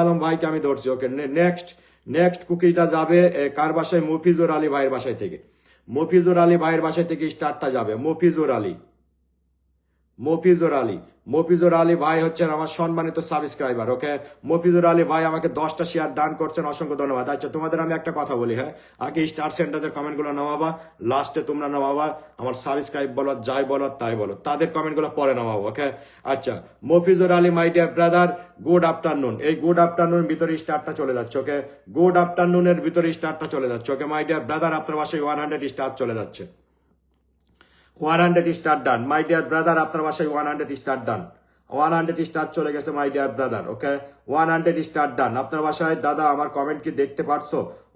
আলম ভাইকে আমি ধরছি ওকে নেক্সট নেক্সট কুকিজটা যাবে কার বাসায়? মফিজুর আলী ভাইয়ের বাসায় থেকে। মফিজুর আলী ভাইয়ের বাসায় থেকে স্টার্টটা যাবে, মফিজুর আলী। মফিজুর আলী। মফিজুর আলী ভাই হচ্ছেন আমার সম্মানিত সাবস্ক্রাইবার ওকে মফিজুর আলী ভাই আমাকে দশটা শেয়ার দান করছেন, অসংখ্য ধন্যবাদ। আচ্ছা তোমাদের আমি একটা কথা বলি হ্যাঁ? আগে স্টার সেন্টারদের কমেন্টগুলো নামাবা লাস্টে তোমরা নামাবা, আমার সাবস্ক্রাইব বলো, যাই বলো, তাই বলো। তাদের কমেন্টগুলো পরে নামাবো ওকে আচ্ছা Mofizur Ali my dear brother good afternoon এই গুড আফটারনুন ভিতরে স্টারটা চলে যাচ্ছে ওকে গুড আফটারনুনের ভিতরে স্টারটা চলে যাচ্ছে ওকে মাই ডিয়ার ব্রাদার আপনার বাসায় ওয়ান হান্ড্রেড স্টার চলে যাচ্ছে। One hundred star done my dear brother আপনার বাসায় one hundred star done one hundred star চলে গেছে my dear brother okay one hundred star done আপনার বাসায় দাদা আমার কমেন্ট কি দেখতে পারছ?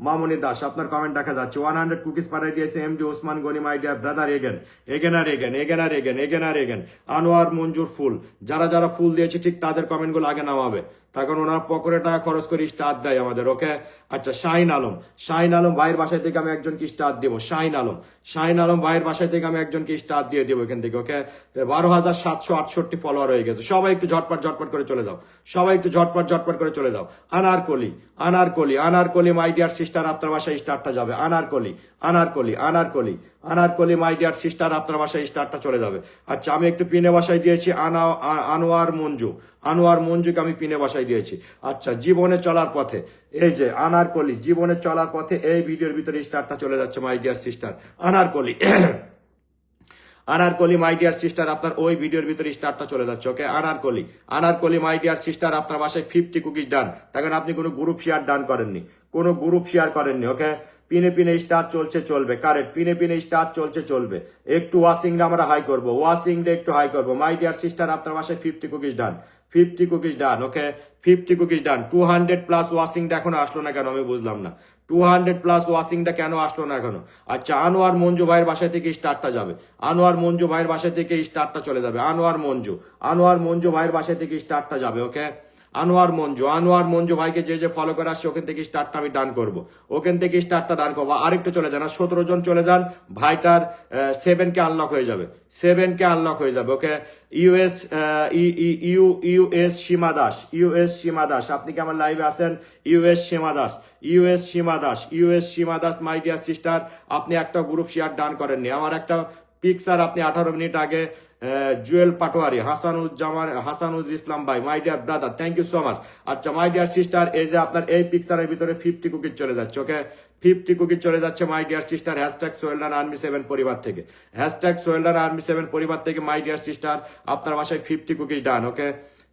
মামনি দাস, আপনার কমেন্ট দেখা যাচ্ছে। ওয়ান হান্ড্রেড কুকিজ পাঠিয়ে দিয়েছে M D Osman Goni my dear brother again again R again again আর এগেন এগেন আর এগেন আনোয়ার মঞ্জুর ফুল, যারা যারা ফুল দিয়েছে, ঠিক তাদের কমেন্টগুলো আগে নামাবে। তখন ওনার পকেটে টাকা খরচ করে স্টার দেয় আমাদের, ওকে? আচ্ছা শাহিন আলম। শাহিন আলম ভাইয়ের বাসায় থেকে আমি একজনকে স্টার দিব, শাহিন আলম। শাহিন আলম ভাইয়ের বাসায় থেকে আমি একজনকে স্টার দিয়ে দেবো এখান থেকে, ওকে? বারো হাজার সাতশো আটষট্টি ফলোয়ার হয়ে গেছে। সবাই একটু ঝটপট ঝটপট করে চলে যাও। সবাই একটু ঝটপট ঝটপট করে চলে যাও। Anarkali Anarkali Anarkali my dear sister আপনার বাসায় স্টারটা যাবে। Anarkali Anarkali Anarkali Anarkali my dear sister আপনার বাসায় স্টারটা চলে যাবে। আচ্ছা আমি একটু পিনে বাসায় দিয়েছি আনা আনোয়ার মঞ্জু। আনোয়ার মঞ্জুকে আমি পিনে বাসায় দিয়েছি। আচ্ছা জীবনে চলার পথে, এই যে আনারকলি জীবনে চলার পথে এই ভিডিওর ভিতরে স্টারটা চলে যাচ্ছে my dear sister Anarkali Anarkali my dear sister আপনার ওই ভিডিওর ভিতরে স্টারটা চলে যাচ্ছে okay Anarkali Anarkali my dear sister আপনার বাসায় ফিফটি কুকিজ ডান তখন আপনি কোনো গ্রুপ শেয়ার ডান করেননি। কোনো গ্রুপ শেয়ার করেননি ওকে পিনে পিনে স্টার চলছে, চলবে। কারেক্ট পিনে পিনে স্টার চলছে, চলবে। একটু ওয়াশিং আমরা হাই করব। ওয়াশিং একটু হাই করব। মাই ডিয়ার সিস্টার আপনার বাসায় fifty cookies done fifty cookies done okay fifty cookies done two hundred plus ওয়াশিংটা এখনও আসলো না কেন? আমি বুঝলাম না। টু হান্ড্রেড প্লাস ওয়াশিংটা কেন আসলো না এখনও আচ্ছা আনোয়ার মঞ্জু ভাইয়ের বাসা থেকে স্টারটা যাবে। আনোয়ার মঞ্জু ভাইয়ের বাসা থেকে স্টারটা চলে যাবে। আনোয়ার মঞ্জু। আনোয়ার মঞ্জু ভাইয়ের বাসা থেকে স্টারটা যাবে ওকে আনোয়ার মঞ্জু আনোয়ার মঞ্জু ভাইকে যে যে ফলো করে আসছে, ওখান থেকে স্টারটা আমি ডান করব। ওখান থেকে স্টারটা ডান করব। আরেকটু চলে যান, আর সতেরো জন চলে যান ভাইটার সেভেন কে আনলক হয়ে যাবে। সেভেন কে আনলক হয়ে যাবে, okay? US U US Seema Das US Seema Das. আপনি কি আমার লাইভে আছেন? US Seema Das US Seema Das US Seema Das my dear sister আপনি একটা গ্রুপ শেয়ার ডান করেননি। আমার একটা পিকচার আপনি আঠারো মিনিট আগে জুয়েল পাটোয়ারি, হাসানুজ্জামান হাসানুজ ইসলাম ভাই, my dear brother thank you so much আচ্ছা মাই ডিয়ার সিস্টার, এই যে আপনার এই পিকচারের ভিতরে ফিফটি কুকিজ চলে যাচ্ছে ওকে ফিফটি কুকিজ চলে যাচ্ছে, my dear sister hashtag soldier army seven পরিবার থেকে। হ্যাশট্যাগ সোয়েলডার আর্মি সেভেন পরিবার থেকে, মাই ডিয়ার সিস্টার, আপনার বাসায় fifty cookies done okay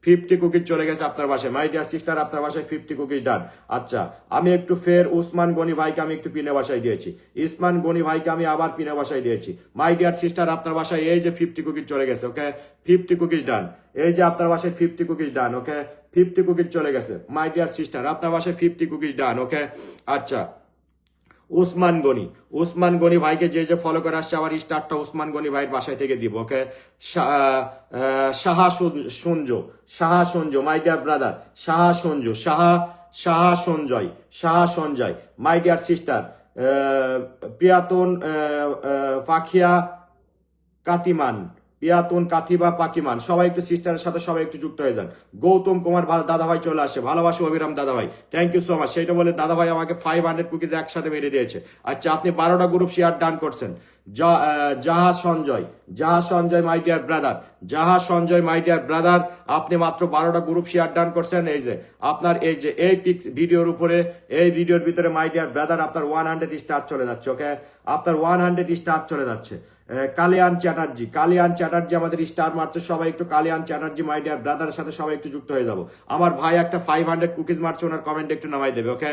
fifty cookies চলে গেছে আপনার বাসায়। মাই ডিয়ার সিস্টার আপনার বাসায় ফিফটি কুকিজ ডান আচ্ছা আমি একটু ফের উসমান গনি ভাইকে আমি একটু পিনে বাসায় দিয়েছি। ইসমান গনি ভাইকে আমি আবার পিনে বাসায় দিয়েছি। মাই ডিয়ার সিস্টার আপনার বাসায় এই যে ফিফটি কুকিজ চলে গেছে ওকে ফিফটি কুকিজ ডান এই যে আপনার বাসায় fifty cookies done okay fifty cookies চলে গেছে। মাই ডিয়ার সিস্টার আপনার বাসায় ফিফটি কুকিজ ডান ওকে আচ্ছা উসমান গনি। উসমান গনি ভাইকে যে যে ফলো করে আসছে আবার স্টারটা উসমান গনি ভাইয়ের বাসায় থেকে দিব okay Saha Sanj Saha Sanj my dear brother Saha Sanju Saha Saha Sanjay Saha Sanjay my dear sister প্রিয়াতন আহ, কাতিমান। পিয়াতুন কাথিবা, পাকিমান, সবাই একটু সিস্টারের সাথে সবাই একটু যুক্ত হয়ে যান। গৌতম কুমার দাদাভাই চলে আসে, ভালোবাসি অভিরাম দাদাভাই। থ্যাংক ইউ সো মাচ সেটা বলে দাদাভাই আমাকে ফাইভ হান্ড্রেড কুকিজ একসাথে মেরে দিয়েছে। আচ্ছা আপনি বারোটা গ্রুপ শেয়ার ডান করছেন। Jaha Sanjay Jaha Sanjay my dear brother Jaha Sanjay my dear brother আপনি মাত্র বারোটা গ্রুপ শেয়ার ডান করছেন। এই যে, আপনার এই যে, এই পিক্স ভিডিওর উপরে, এই ভিডিওর ভিতরে মাই ডিয়ার ব্রাদার আপনার ওয়ান হান্ড্রেড স্টার চলে যাচ্ছে ওকে আপনার ওয়ান হান্ড্রেড স্টার চলে যাচ্ছে। কালিয়ান চ্যাটার্জি। কালিয়ান চ্যাটার্জি আমাদের স্টার মারছে, সবাই একটু কালিয়ান চ্যাটার্জি মাই ডিয়ার ব্রাদারের সাথে সবাই একটু যুক্ত হয়ে যাব। আমার ভাই একটা ফাইভ হান্ড্রেড কুকিজ মারছে, ওনার কমেন্ট একটু নামাই দেবে ওকে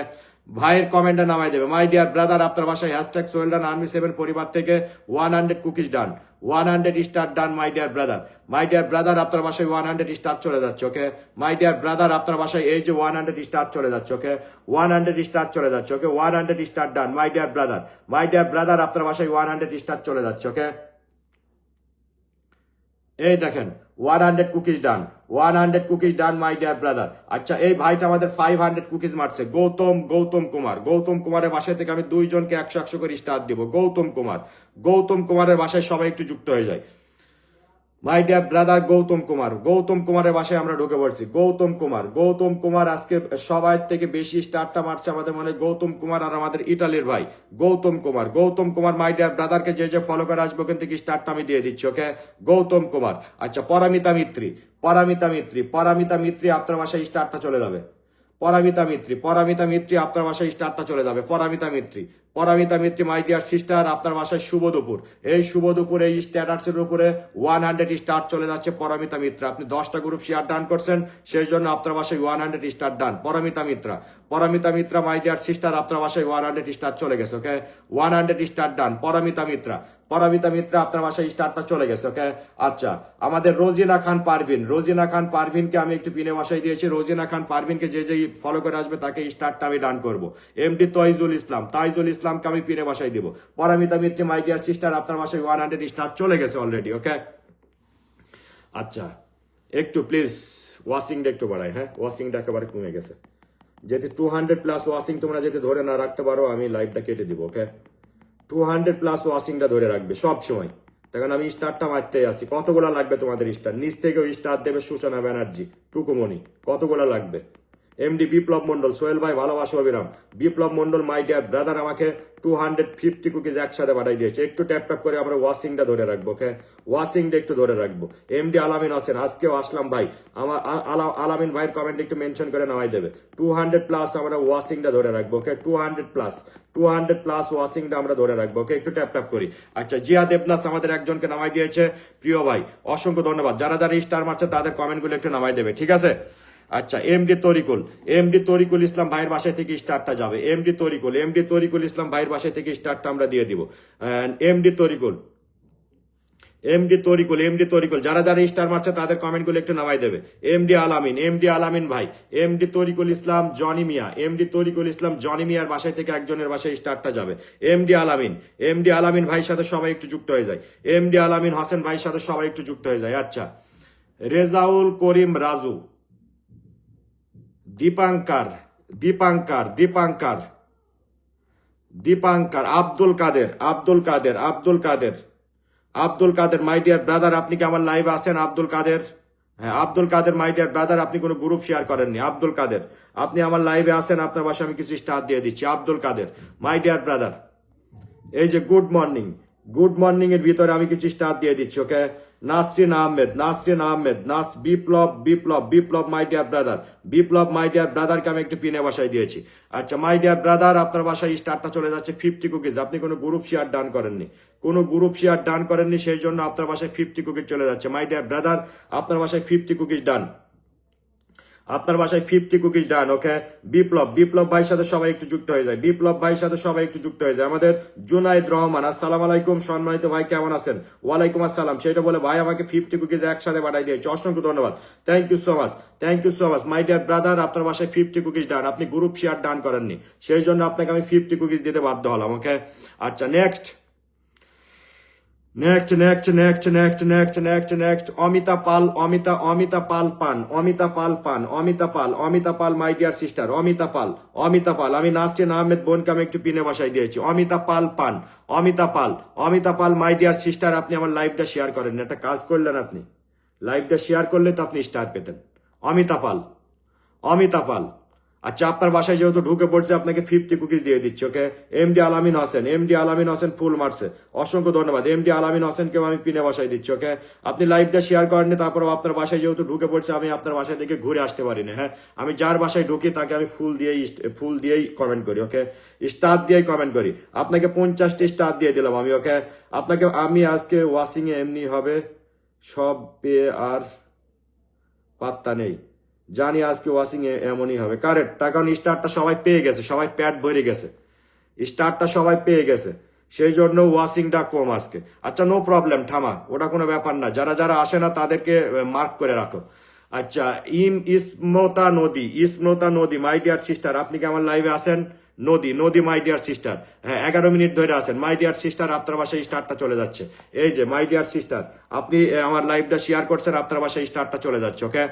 ভাইয়ের কমেন্টটা নামাই দেবে। মাই ডিয়ার ব্রাদার আপনার বাসায় হ্যাশট্যাগ সোয়েলডান আর্মি সেভেন পরিবার থেকে one hundred cookies done one hundred star done my dear brother my dear brother আপনার বাসায় ওয়ান হান্ড্রেড স্টার চলে যাচ্ছে ওকে মাই ডিয়ার ব্রাদার আপনার বাসায় এই যে ওয়ান হান্ড্রেড স্টার চলে যাচ্ছে ওকে ওয়ান হান্ড্রেড স্টার চলে যাচ্ছে okay one hundred star done my dear brother my dear brother আপনার বাসায় ওয়ান হান্ড্রেড স্টার চলে যাচ্ছে ওকে এই দেখেন one hundred cookies done one hundred cookies done my dear brother আচ্ছা এই ভাইটা আমাদের ফাইভ হান্ড্রেড কুকিজ মারছে। গৌতম গৌতম কুমার। গৌতম কুমারের বাসায় থেকে আমি দুইজনকে একশো একশো করে স্টার দিব। গৌতম কুমার। গৌতম কুমারের বাসায় সবাই একটু যুক্ত হয়ে যায়। My dear brother Gautam Kumar Gautam কুমারের বাসায় আমরা ঢুকে পড়ছি। গৌতম কুমার গৌতম কুমার আজকে সবাই থেকে বেশি স্টারটা মারছে আমাদের মনে গৌতম কুমার আর আমাদের ইটালির ভাই। গৌতম কুমার গৌতম কুমার মাই ডিয়ার ব্রাদারকে যে যে ফলো করে আসবে ওখান থেকে স্টারটা আমি দিয়ে দিচ্ছি ওকে গৌতম কুমার আচ্ছা পরামিতা মিত্রি পরামিতা মিত্রি পরামিতা মিত্রি আপনার বাসায় স্টারটা চলে যাবে। পরামিতা মিত্রি পরামিতা মিত্রি আপনার বাসায় স্টারটা চলে যাবে। পরামিতা মিত্রি পরামিতা মিত্রি মাই ডিয়ার সিস্টার, আপনার বাসায় শুভ দুপুর। এই শুভ দুপুর, এই স্ট্যাটাসের উপরে ওয়ান হান্ড্রেড স্টার চলে যাচ্ছে পরামিতা মিত্রা। আপনি দশটা গ্রুপ শেয়ার ডান করছেন, সেই জন্য আপনার বাসায় one hundred star done Paramita Mitra. Paramita Mitra, my dear sister, আপনার বাসায় ওয়ান হান্ড্রেড স্টার চলে গেছে okay one hundred star done Paramita Mitra. Paramita Mitra, আপনার বাসায় স্টারটা চলে গেছে ওকে আচ্ছা আমাদের রোজিনা খান পারভিন। রোজিনা খান পারভিনকে আমি একটু পিনে বাসায় দিয়েছি। রোজিনা খান পারভিনকে যে যে ফলো করে আসবে, তাকে স্টারটা আমি ডান করব। এমডি তৈজুল ইসলাম। তাইজুল ইসলামকে আমি পিনে বাসায় দিব। পরামিতা মিত্রি মাই ডিয়ার সিস্টার আপনার বাসায় ওয়ান হান্ড্রেড স্টার চলে গেছে অলরেডি ওকে আচ্ছা একটু প্লিজ ওয়াশিংটা একটু বাড়াই হ্যাঁ? ওয়াশিংটা একেবারে কমে গেছে। যদি টু হান্ড্রেড প্লাস ওয়াশিং তোমরা যদি ধরে না রাখতে পারো, আমি লাইভটা কেটে দিব ওকে টু হান্ড্রেড প্লাস ওয়াশিংটা ধরে রাখবে সব সময়। তখন আমি স্টারটা মারতেই আসি কতগুলা লাগবে তোমাদের স্টার নিচ থেকেও স্টার দেবে সুষনা ব্যানার্জি, টুকুমণি, কতগুলা লাগবে? এমডি বিপ্লব মন্ডল সোহেল ভাই ভালোবাসো অবিরাম Biplob Mondal my dear brother আমাকে টু হান্ড্রেড ফিফটি কুকিজ একসাথে পাঠাই দিয়েছে। একটু ট্যাপ ট্যাপ করে আমরা ওয়াশিংটা ধরে রাখব ওকে ওয়াশিংটা একটু ধরে রাখব। এমডি আলামিন হোসেন আজকেও আসলাম ভাই। আমার আলামিন ভাইয়ের কমেন্ট একটু মেনশন করে নামাই দেবে। টু হান্ড্রেড প্লাস আমরা ওয়াশিংটা ধরে রাখব okay two hundred plus two hundred plus ওয়াশিংটা আমরা ধরে রাখব ওকে একটু ট্যাপ ট্যাপ করি। আচ্ছা জিয়া দেবনাস আমাদের একজনকে নামাই দিয়েছে। প্রিয় ভাই, অসংখ্য ধন্যবাদ। যারা যারা স্টার মারছে, তাদের কমেন্টগুলো একটু নামাই দেবে, ঠিক আছে? আচ্ছা M D Tarikul M D Tarikul Islam ভাইয়ের বাসায় থেকে স্টারটা যাবে M D Tarikul M D Tarikul Islam ভাইয়ের বাসায় থেকে স্টারটা আমরা দিয়ে দিব M D Tarikul M D Tarikul M D Tarikul যারা যারা স্টার মারছে তাদের কমেন্টগুলো একটু নামাই দেবে M D Alamin M D Alamin ভাই M D Tarikul Islam Jony Mia M D Tarikul Islam Jony মিয়ার বাসায় থেকে একজনের বাসায় স্টারটা যাবে M D Alamin M D Alamin ভাইয়ের সাথে সবাই একটু যুক্ত হয়ে যায় এম ডি আলামিন হোসেন ভাইয়ের সাথে সবাই একটু যুক্ত হয়ে যায় আচ্ছা Rezaul Karim Raju Dipankar Dipankar Dipankar Dipankar, Abdul Kader Abdul Kader Abdul Kader Abdul Kader my dear brother আপনি কি আমার লাইভে আছেন? আব্দুল কাদের? হ্যাঁ Abdul Kader my dear brother আপনি কোনো গ্রুপ শেয়ার করেননি? আব্দুল কাদের, আপনি আমার লাইভে আছেন, আপনার বাসায় আমি কিছু স্টার দিয়ে দিচ্ছি। Abdul Kader my dear brother এই যে গুড মর্নিং গুড মর্নিং এর ভিতরে আমি কিছু স্টার দিয়ে দিচ্ছি ওকে Nasrin Ahmed Nasrin Ahmed, Nas, Biplob Biplob Biplob my dear brother Biplob my dear ব্রাদারকে আমি একটু পিনে বাসায় দিয়েছি। আচ্ছা মাই ডিয়ার ব্রাদার আপনার বাসায় স্টারটা চলে যাচ্ছে ফিফটি কুকিজ আপনি কোনো গ্রুপ শেয়ার ডান করেননি। কোনো গ্রুপ শেয়ার ডান করেননি, সেই জন্য আপনার বাসায় ফিফটি কুকিজ চলে যাচ্ছে। মাই ডিয়ার ব্রাদার আপনার বাসায় ফিফটি কুকিজ ডান আপনার বাসায় ফিফটি কুকিজ ডান ওকে বিপ্লব বিপ্লব ভাইয়ের সাথে সবাই একটু যুক্ত হয়ে যায়। বিপ্লব ভাইয়ের সাথে সবাই একটু যুক্ত হয়ে যায়। আমাদের জুনাইদ রহমান, আসসালাম আলাইকুম, সম্মানিত ভাই, কেমন আছেন? ওয়ালাইকুম আসসালাম। সেটা বলে ভাই আমাকে ফিফটি কুকিজ একসাথে পাঠাই দিয়েছে। অসংখ্য ধন্যবাদ। Thank you so much thank you so much my dear brother আপনার বাসায় ফিফটি কুকিজ ডান আপনি গ্রুপ শেয়ার ডান করেননি। সেই জন্য আপনাকে আমি ফিফটি কুকিজ দিতে বাধ্য হলাম ওকে আচ্ছা next next next next next next next next Amita Pal Amita Amita Pal পান অমিতা পাল পান Amita Pal Amita Pal my dear sister Amita Pal Amita Pal আমি নাসরিন আহমেদ বোনকে আমি একটু পিনে বাসায় দিয়েছি। অমিতা পাল পান Amita Pal Amita Pal my dear sister আপনি আমার লাইভটা শেয়ার করেন। একটা কাজ করলেন আপনি। লাইভটা শেয়ার করলে তো আপনি স্টার পেতেন। অমিতা পাল অমিতা পাল আচ্ছা আপনার বাসায় যেহেতু ঢুকে পড়ছে, আপনাকে ফিফটি কুকিজ দিয়ে দিচ্ছি ওকে এমডি আলামিন হোসেন এমডি আলামিন হোসেন ফুল মারছে অসংখ্য ধন্যবাদ। এম এমডি আলামিন হোসেনকেও আমি পিনে বাসায় দিচ্ছি ওকে আপনি লাইভটা শেয়ার করেননি তারপর আপনার বাসায় যেহেতু ঢুকে পড়ছে, আমি আপনার বাসায় থেকে ঘুরে আসতে পারি না হ্যাঁ? আমি যার বাসায় ঢুকি, তাকে আমি ফুল দিয়েই ফুল দিয়েই কমেন্ট করি ওকে স্টার দিয়েই কমেন্ট করি। আপনাকে পঞ্চাশটি স্টার দিয়ে দিলাম আমি ওকে আপনাকে আমি আজকে ওয়াশিংয়ে এমনি হবে, সব পেয়ে আর পাত্তা নেই। জানি আজকে ওয়াশিং এমনই হবে। কারেক্ট তার কারণ স্টারটা সবাই পেয়ে গেছে, সবাই প্যাড ভরে গেছে। স্টারটা সবাই পেয়ে গেছে। সেই জন্য ওয়াশিংটা কম আজকে। আচ্ছা নো প্রবলেম থামা, ওটা কোনো ব্যাপার না। যারা যারা আসে না, তাদেরকে মার্ক করে রাখো। আচ্ছা ইম ইসমতা নদী ইসমতা নদী মাই ডিয়ার সিস্টার আপনি কি আমার লাইভে আসেন নদী নদী মাই ডিয়ার সিস্টার হ্যাঁ এগারো মিনিট ধরে আছেন। মাই ডিয়ার সিস্টার আপনার বাসায় স্টারটা চলে যাচ্ছে। এই যে মাই ডিয়ার সিস্টার আপনি আমার লাইভটা শেয়ার করছেন, আপনার বাসায় স্টারটা চলে যাচ্ছে ওকে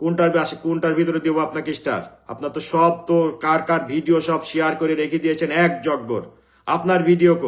কোনটার কোনটার ভিতরে দেবো আপনাকে স্টার আপনার তো সব তো কার কার ভিডিও সব শেয়ার করে রেখে দিয়েছেন এক জগ্গর আপনার ভিডিও কই?